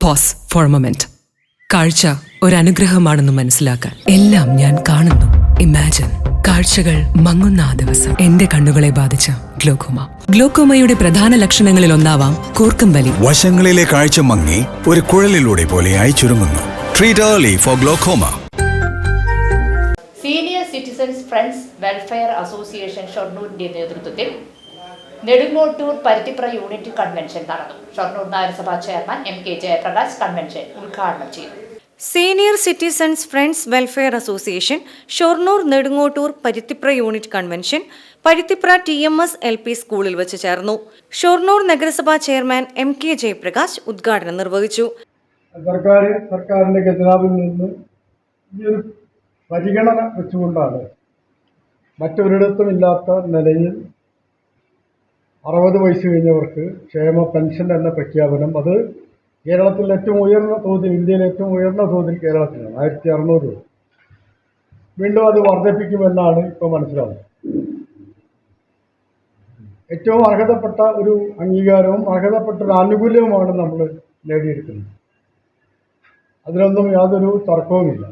Pose four moment കാഴ്ച ഒരനുഗ്രഹമാണെന്ന് മനസ്സിലാക്കാൻ എല്ലാം ഞാൻ കാണുന്നു. ഇമാജിൻ കാഴ്ചകൾ മങ്ങുന്ന ആ ദിവസം. എന്റെ കണ്ണുകളെ ബാധിച്ച ഗ്ലോക്കോമ. ഗ്ലോക്കോമയുടെ പ്രധാന ലക്ഷണങ്ങളിൽ ഒന്നാവാം കൂർക്കം വലി വശങ്ങളിലെ കാഴ്ച മങ്ങി ഒരു കുഴലിലൂടെ പോലെയായി ചുരുങ്ങുന്നു. Treat early for glaucoma senior citizens friends welfare association ഷൊർണൂരിന്റെ നേതൃത്വത്തിൽ നെടുങ്ങോട്ടൂർ പരുത്തിപ്ര യൂണിറ്റ് കൺവെൻഷൻ നടന്നു. ഷൊർണൂർ നഗരസഭാ chairman M K Jayaprakash convention ഉദ്ഘാടനം ചെയ്തു. Senior citizens friends welfare association Shoranur Nedungottur Paruthipra unit convention Paruthipra T M S L P സ്കൂളിൽ വെച്ച് ചേർന്നു. ഷൊർണൂർ നഗരസഭാ chairman M K Jayaprakash ഉദ്ഘാടനം നിർവഹിച്ചു. സർക്കാർ സർക്കാരിന്റെ ഖജനാവിൽ നിന്ന് ഈ ഒരു പരിഗണന വെച്ചുകൊണ്ടാണ് മറ്റൊരിടത്തും ഇല്ലാത്ത നിലയിൽ അറുപത് വയസ്സ് കഴിഞ്ഞവർക്ക് ക്ഷേമ പെൻഷൻ എന്ന പ്രഖ്യാപനം. അത് കേരളത്തിൽ ഏറ്റവും ഉയർന്ന തോതിൽ ഇന്ത്യയിലെ ഏറ്റവും ഉയർന്ന തോതിൽ കേരളത്തിലാണ്. ആയിരത്തി അറുന്നൂറ് രൂപ. വീണ്ടും അത് വർദ്ധിപ്പിക്കുമെന്നാണ് ഇപ്പോൾ മനസ്സിലാവുന്നത്. ഏറ്റവും അർഹതപ്പെട്ട ഒരു അംഗീകാരവും അർഹതപ്പെട്ട ഒരു ആനുകൂല്യവുമാണ് നമ്മൾ നേടിയെടുക്കുന്നത്. അതിനൊന്നും യാതൊരു തർക്കവുമില്ല.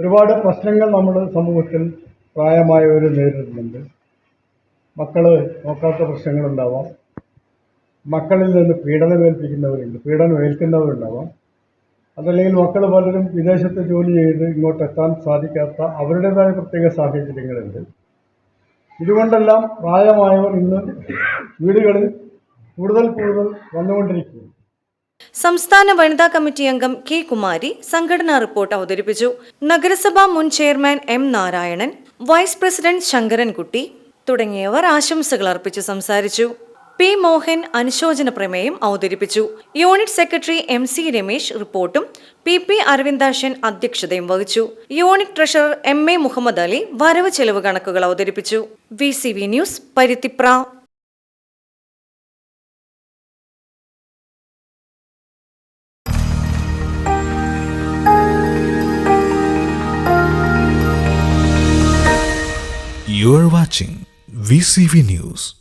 ഒരുപാട് പ്രശ്നങ്ങൾ നമ്മൾ സമൂഹത്തിൽ പ്രായമായവർ നേരിടുന്നുണ്ട്. മക്കൾ നോക്കാത്ത പ്രശ്നങ്ങളുണ്ടാവാം. മക്കളിൽ നിന്ന് പീഡനമേൽപ്പിക്കുന്നവരുണ്ട് പീഡനം ഏൽക്കുന്നവരുണ്ടാവാം. അതല്ലെങ്കിൽ മക്കൾ പലരും വിദേശത്ത് ജോലി ചെയ്ത് ഇങ്ങോട്ട് എത്താൻ സാധിക്കാത്ത അവരുടേതായ പ്രത്യേക സാഹചര്യങ്ങളുണ്ട്. ഇതുകൊണ്ടെല്ലാം പ്രായമായവർ ഇന്ന് വീടുകളിൽ കൂടുതൽ കൂടുതൽ വന്നുകൊണ്ടിരിക്കുന്നു. സംസ്ഥാന വനിതാ കമ്മിറ്റി അംഗം കെ കുമാരി സംഘടനാ റിപ്പോർട്ട് അവതരിപ്പിച്ചു. നഗരസഭാ മുൻ chairman M Narayanan vice president Sankarankutty തുടങ്ങിയവർ ആശംസകൾ അർപ്പിച്ച് സംസാരിച്ചു. പി മോഹൻ അനുശോചന പ്രമേയം അവതരിപ്പിച്ചു. Unit secretary M C Ramesh റിപ്പോർട്ടും പി പി അരവിന്ദാശൻ അധ്യക്ഷതയും വഹിച്ചു. Unit treasurer M A Muhammad Ali വരവ് ചെലവ് കണക്കുകൾ അവതരിപ്പിച്ചു. V C V news Paruthipra. Are watching VCV News.